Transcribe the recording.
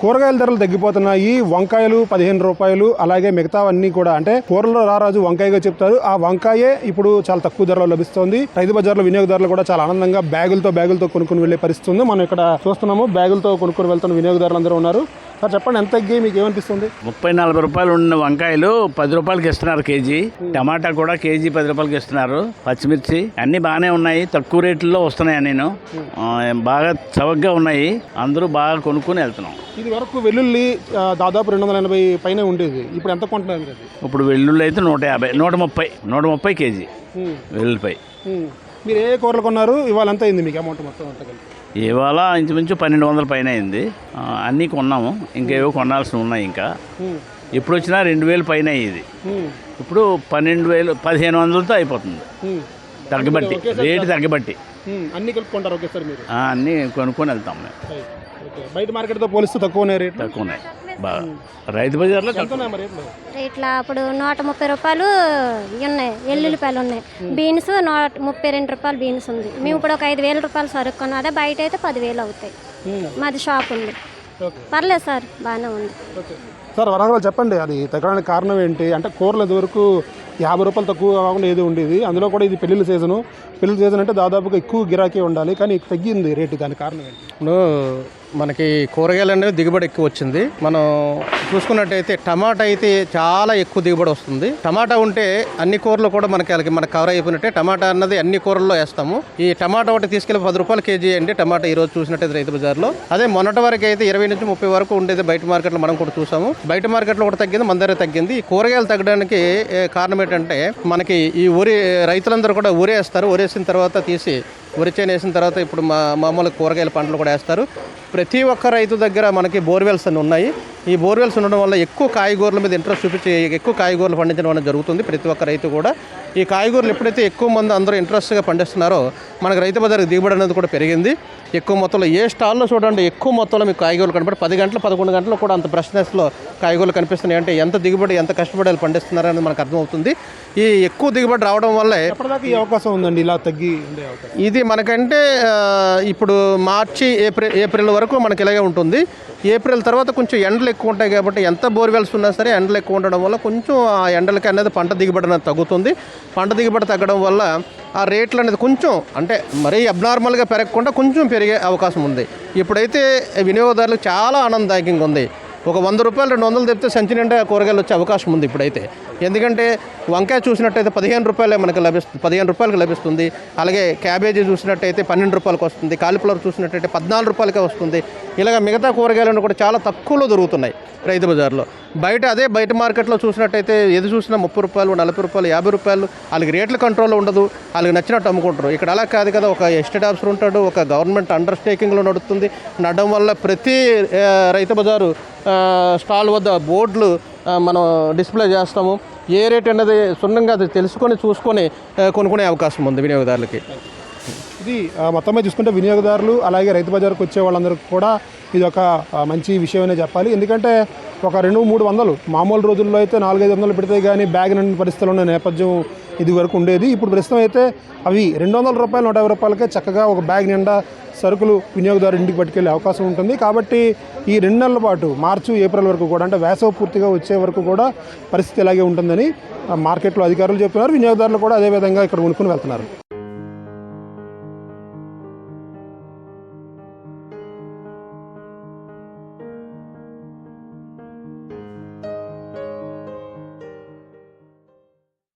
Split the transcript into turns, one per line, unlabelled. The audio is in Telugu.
కూరగాయల ధరలు తగ్గిపోతున్నాయి. వంకాయలు పదిహేను రూపాయలు అలాగే మిగతావన్నీ కూడా అంటే కూరలో రారాజు వంకాయగా చెప్తారు. ఆ వంకాయే ఇప్పుడు చాలా తక్కువ ధరలో లభిస్తోంది. రైతు బజార్లో వినియోగదారులు కూడా చాలా ఆనందంగా బ్యాగులతో బ్యాగులతో కొనుక్కుని వెళ్ళే పరిస్థితి ఉంది. మనం ఇక్కడ చూస్తున్నాము బ్యాగులతో కొనుక్కుని వెళ్తున్న వినియోగదారులు అందరూ ఉన్నారు. సార్ చెప్పండి ఎంత తగ్గి మీకు ఏమనిపిస్తుంది?
ముప్పై నలభై రూపాయలు ఉన్న వంకాయలు పది రూపాయలకి ఇస్తున్నారు కేజీ. టమాటా కూడా కేజీ పది రూపాయలకి ఇస్తున్నారు. పచ్చిమిర్చి అన్ని బాగానే ఉన్నాయి. తక్కువ రేట్లలో వస్తున్నాయి నేను బాగా చవకగా ఉన్నాయి. అందరూ బాగా కొనుక్కొని వెళ్తున్నాం.
ఇది వరకు వెల్లుల్లి దాదాపు రెండు వందల ఎనభై పైన ఉండేది. ఇప్పుడు ఎంత కొంటున్నారు
ఇప్పుడు వెల్లుల్లి అయితే నూట యాభై నూట ముప్పై నూట ముప్పై కేజీ. వెల్లుల్లిపై.
మీరు ఏ కూరలు కొన్నారు? ఇవాళ ఎంత అయింది మీకు అమౌంట్ మొత్తం అంతా కలిపి?
ఇవాళ ఇంచుమించు పన్నెండు వందల పైన అయింది. ఆ, అన్నీ కొన్నాము. ఇంకేవో కొనాల్సి ఉన్నాయి ఇంకా. ఇప్పుడు వచ్చినా రెండు వేలు పైన
ఉమ్,
ఇప్పుడు పన్నెండు వేలు పదిహేను వందలతో అయిపోతుంది. తగ్గబట్టి రేటు తగ్గబట్టి.
అన్ని కలుపుకుంటారు ఒకేసారి మీరు?
ఆ, అన్నీ కొనుక్కొని వెళ్తాం మేము.
రైట్. ఓకే. బయట మార్కెట్తో పోలిస్తే తక్కువ ఉన్నాయి రేట్లు
తక్కువ ఉన్నాయి బాగా రైతు బజార్లో
ఇట్లా అప్పుడు నూట ముప్పై రూపాయలు ఇవి ఉన్నాయి ఎల్లుల్లిపాయలు ఉన్నాయి. బీన్స్ నూట ముప్పై రెండు రూపాయలు బీన్స్ ఉంది. మేము ఇప్పుడు ఒక ఐదు వేల రూపాయలు సరుకు కొన్నాం అదే బయట అయితే పదివేలు అవుతాయి. మాది షాప్ ఉంది
ఓకే.
పర్లేదు సార్ బాగానే ఉంది.
ఓకే. సార్ వరంగల్ చెప్పండి. అది తగ్గడానికి కారణం ఏంటి? అంటే కూరలు ఇదివరకు యాభై రూపాయలు తక్కువ కాకుండా ఏదో ఉండేది? అందులో కూడా ఇది పెళ్ళిళ్ళ సీజను. పెళ్ళి సీజన్ అంటే దాదాపుగా ఎక్కువ గిరాకీ ఉండాలి. కానీ తగ్గింది రేటు. దాని కారణం ఏంటి?
ఇప్పుడు మనకి కూరగాయలు అనేవి దిగుబడి ఎక్కువ వచ్చింది. మనం చూసుకున్నట్టయితే టమాటా అయితే చాలా ఎక్కువ దిగుబడి వస్తుంది. టమాటా ఉంటే అన్ని కూరలు కూడా మనకి మనకు కవర్ అయిపోయినట్టే. టమాటా అన్నది అన్ని కూరల్లో వేస్తాము. ఈ టమాటా ఒకటి తీసుకెళ్ళి పది రూపాయలు కేజీ అండి టమాటా ఈ రోజు చూసినట్టయితే రైతు బజార్లో. అదే మొన్నటి వరకు అయితే ఇరవై నుంచి ముప్పై వరకు ఉండేది బయట మార్కెట్లో మనం కూడా చూసాము. బయట మార్కెట్లో కూడా తగ్గింది మన దగ్గర తగ్గింది. కూరగాయలు తగ్గడానికి కారణం ఏంటంటే మనకి ఈ ఊరి రైతులందరూ కూడా ఊరేస్తారు. ఊరేసిన తర్వాత తీసి వరి చేను వేసిన తర్వాత ఇప్పుడు మా మామూలు కూరగాయల పంటలు కూడా వేస్తారు. ప్రతి ఒక్క రైతు దగ్గర మనకి బోర్వెల్స్ అని ఉన్నాయి. ఈ బోర్వెల్స్ ఉండడం వల్ల ఎక్కువ కాయగూరల మీద ఇంట్రెస్ట్ చూపించి ఎక్కువ కాయగూరలు పండించడం అనేది జరుగుతుంది ప్రతి ఒక్క రైతు కూడా. ఈ కాయగూరలు ఎప్పుడైతే ఎక్కువ మంది అందరూ ఇంట్రెస్ట్గా పండిస్తున్నారో మనకు రైతు బజార్కి దిగుబడి అనేది కూడా పెరిగింది. ఎక్కువ మొత్తంలో ఏ స్టాల్లో చూడండి ఎక్కువ మొత్తంలో మీకు కాయగూరలు కనబడి పది గంటలు పదకొండు గంటలు కూడా అంత ఫ్రెష్నెస్లో కాయగూరలు కనిపిస్తున్నాయి. అంటే ఎంత దిగుబడి ఎంత కష్టపడి వాళ్ళు పండిస్తున్నారు అనేది మనకు అర్థమవుతుంది. ఈ ఎక్కువ దిగుబడి రావడం వల్లే
అవకాశం ఉందండి? ఇలా తగ్గి అవకాశం.
ఇది మనకంటే ఇప్పుడు మార్చి ఏప్రిల్ ఏప్రిల్ వరకు మనకి ఇలాగే ఉంటుంది. ఏప్రిల్ తర్వాత కొంచెం ఎండలు ఎక్కువ ఉంటాయి కాబట్టి ఎంత బోర్వెల్స్ ఉన్నా సరే ఎండలు ఎక్కువ ఉండడం వల్ల కొంచెం ఆ ఎండలకి అనేది పంట దిగుబడి అనేది తగ్గుతుంది. పంట దిగుబడి తగ్గడం వల్ల ఆ రేట్లు అనేది కొంచెం అంటే మరీ అబ్నార్మల్గా పెరగకుండా కొంచెం పెరిగే అవకాశం ఉంది. ఇప్పుడైతే వినియోగదారులకు చాలా ఆనందదాయకంగా ఉంది. ఒక వంద రూపాయలు రెండు వందలు తెప్పితే సంచి నిండా కూరగాయలు వచ్చే అవకాశం ఉంది ఇప్పుడైతే. ఎందుకంటే వంకాయ చూసినట్టయితే పదిహేను రూపాయలే మనకి లభిస్తుంది పదిహేను రూపాయలకు లభిస్తుంది. అలాగే క్యాబేజీ చూసినట్టయితే పన్నెండు రూపాయలకు వస్తుంది కాలిఫ్లవర్ చూసినట్టయితే పద్నాలుగు రూపాయలకే వస్తుంది. ఇలాగ మిగతా కూరగాయలను కూడా చాలా తక్కువలో దొరుకుతున్నాయి రైతు బజార్లో. బయట అదే బయట మార్కెట్లో చూసినట్టయితే ఏది చూసినా ముప్పై రూపాయలు నలభై రూపాయలు యాభై రూపాయలు వాళ్ళకి రేట్ల కంట్రోల్ ఉండదు వాళ్ళకి నచ్చినట్టు అమ్ముకుంటారు. ఇక్కడ అలా కాదు కదా ఒక ఎస్టేట్ ఆఫీసర్ ఉంటాడు ఒక గవర్నమెంట్ అండర్స్టేకింగ్లో నడుస్తుంది. నడడం వల్ల ప్రతి రైతు బజారు స్టాల్ వద్ద బోర్డులు మనం డిస్ప్లే చేస్తాము. ఏ రేట్ అనేది సున్నంగా అది తెలుసుకొని చూసుకొని కొనుక్కునే అవకాశం ఉంది వినియోగదారులకి.
ఇది మొత్తమే మొత్తం మీద చూసుకుంటే వినియోగదారులు అలాగే రైతు బజార్కి వచ్చే వాళ్ళందరికీ కూడా ఇది ఒక మంచి విషయమనే చెప్పాలి. ఎందుకంటే ఒక రెండు మూడు వందలు. మామూలు రోజుల్లో అయితే నాలుగైదు వందలు పెడితే కానీ బ్యాగ్ నిండిన పరిస్థితులు ఉన్న నేపథ్యం ఇది వరకు ఉండేది. ఇప్పుడు ప్రస్తుతం అయితే అవి రెండు వందల రూపాయలు నూట యాభై రూపాయలకే చక్కగా ఒక బ్యాగ్ నిండా సరుకులు వినియోగదారు ఇంటికి పట్టుకెళ్ళే అవకాశం ఉంటుంది. కాబట్టి ఈ రెండు నెలల పాటు మార్చి ఏప్రిల్ వరకు కూడా అంటే వేసవి పూర్తిగా వచ్చే వరకు కూడా పరిస్థితి ఇలాగే ఉంటుందని మార్కెట్లో అధికారులు చెప్తున్నారు. వినియోగదారులు కూడా అదే విధంగా ఇక్కడ కొనుక్కుని వెళ్తున్నారు.